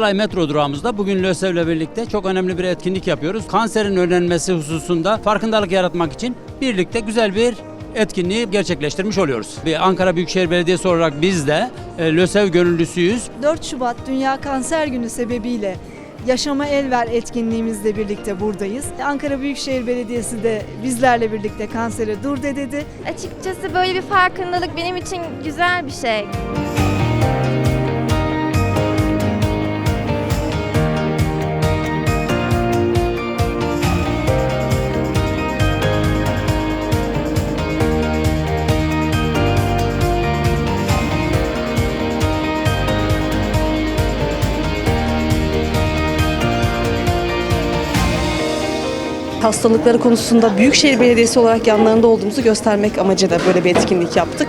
Kızılay metro durağımızda bugün LÖSEV'le birlikte çok önemli bir etkinlik yapıyoruz. Kanserin önlenmesi hususunda farkındalık yaratmak için birlikte güzel bir etkinliği gerçekleştirmiş oluyoruz. Bir Ankara Büyükşehir Belediyesi olarak biz de e, LÖSEV gönüllüsüyüz. 4 Şubat Dünya Kanser Günü sebebiyle Yaşama El Ver etkinliğimizle birlikte buradayız. Ankara Büyükşehir Belediyesi de bizlerle birlikte kansere dur de dedi. Açıkçası böyle bir farkındalık benim için güzel bir şey. Hastalıkları konusunda Büyükşehir Belediyesi olarak yanlarında olduğumuzu göstermek amacıyla böyle bir etkinlik yaptık.